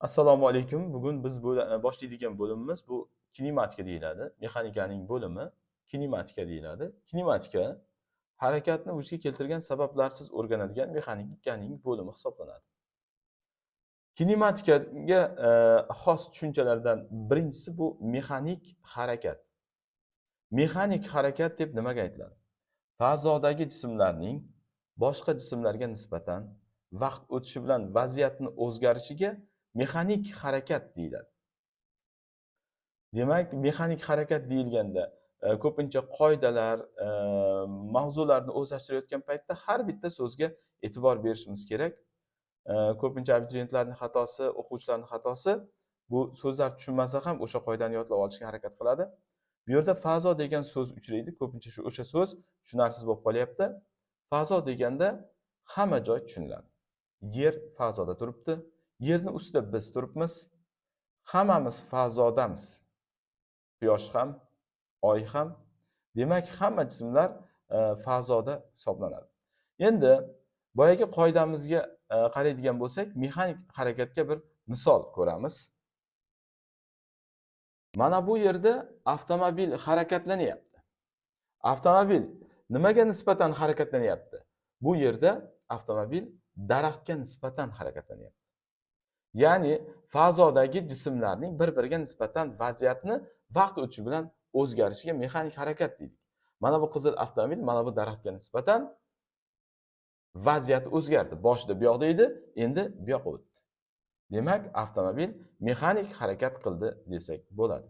Assalomu alaykum. Bugun biz boshlaydigan bo'limimiz bu kinematika deyiladi. Mexanikaning bo'limi kinematika deyiladi. Kinematika harakatni vujudga keltirgan sabablarsiz o'rganadigan mexanikaning bo'limi hisoblanadi. Kinematikaga e, xos tushunchalardan birinchisi bu mexanik harakat. Mexanik harakat deb nimaga aytiladi? Fazodagi jismlarning boshqa jismlarga nisbatan vaqt o'tishi bilan vaziyatni o'zgarishiga mexanik harakat deyiladi. Demak, mexanik harakat deyilganda e, ko'pincha qoidalar, e, mavzularni o'zlashtirayotgan paytda har bitta so'zga e'tibor berishimiz kerak. E, ko'pincha abituriyentlarning xatosi, o'quvchilarning xatosi bu so'zlar tushunmasa ham o'sha qoidani yodlab olishga harakat qiladi. Bu yerda fazo degan so'z uchraydi. Ko'pincha shu o'sha so'z tushunarsiz bo'lib qolyapti. Fazo deganda hamma joy tushuniladi. Yer fazoda turibdi. Yerni ustida biz turibmiz. Hammamiz fazodamiz. Quyosh ham, oy ham. Demak, hamma jismlar e, fazoda hisoblanadi. Endi boyagi qoidamizga e, qaraydigan bo'lsak, mexanik harakatga bir misol ko'ramiz. Mana bu yerda avtomobil harakatlanyapti. Avtomobil nimaga nisbatan harakatlanyapti? Bu yerda avtomobil daraxtga nisbatan harakatlanyapti. Ya'ni fazodagi jismlarning bir-biriga nisbatan vaziyatni vaqt o'tishi bilan o'zgarishiga mexanik harakat deydik. Mana bu qizil avtomobil mana bu daraxtga nisbatan vaziyat o'zgardi. Boshida bu yoqda edi, endi bu yoqqa o'tdi. Demak, avtomobil mexanik harakat qildi desak bo'ladi.